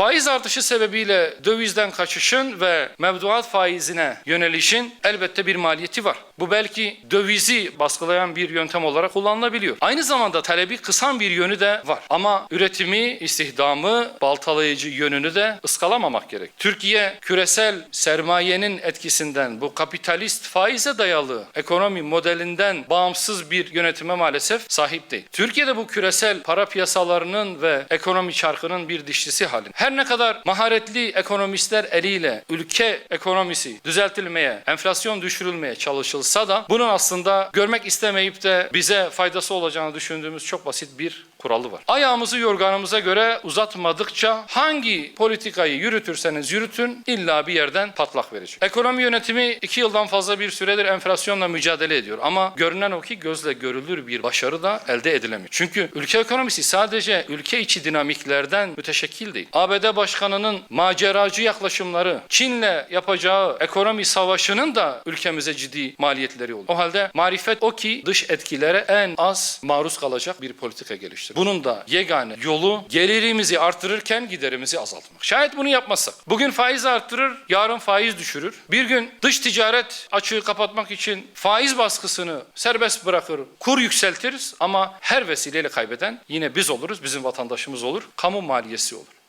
Faiz artışı sebebiyle dövizden kaçışın ve mevduat faizine yönelişin elbette bir maliyeti var. Bu belki dövizi baskılayan bir yöntem olarak kullanılabiliyor. Aynı zamanda talebi kısan bir yönü de var. Ama üretimi, istihdamı baltalayıcı yönünü de ıskalamamak gerek. Türkiye küresel sermayenin etkisinden bu kapitalist faize dayalı ekonomi modelinden bağımsız bir yönetime maalesef sahip değil. Türkiye'de bu küresel para piyasalarının ve ekonomi çarkının bir dişlisi halinde. Her ne kadar maharetli ekonomistler eliyle ülke ekonomisi düzeltilmeye, enflasyon düşürülmeye çalışılsa da bunun aslında görmek istemeyip de bize faydası olacağını düşündüğümüz çok basit bir kuralı var. Ayağımızı yorganımıza göre uzatmadıkça hangi politikayı yürütürseniz yürütün illa bir yerden patlak verecek. Ekonomi yönetimi iki yıldan fazla bir süredir enflasyonla mücadele ediyor ama görünen o ki gözle görülür bir başarı da elde edilemiyor. Çünkü ülke ekonomisi sadece ülke içi dinamiklerden müteşekkil değil. ABD Başkanı'nın maceracı yaklaşımları, Çin'le yapacağı ekonomi savaşının da ülkemize ciddi maliyetleri olur. O halde marifet o ki dış etkilere en az maruz kalacak bir politika geliştir. Bunun da yegane yolu gelirimizi artırırken giderimizi azaltmak. Şayet bunu yapmazsak, bugün faiz arttırır, yarın faiz düşürür. Bir gün dış ticaret açığı kapatmak için faiz baskısını serbest bırakır, kur yükseltiriz ama her vesileyle kaybeden yine biz oluruz, bizim vatandaşımız olur, kamu maliyesi olur.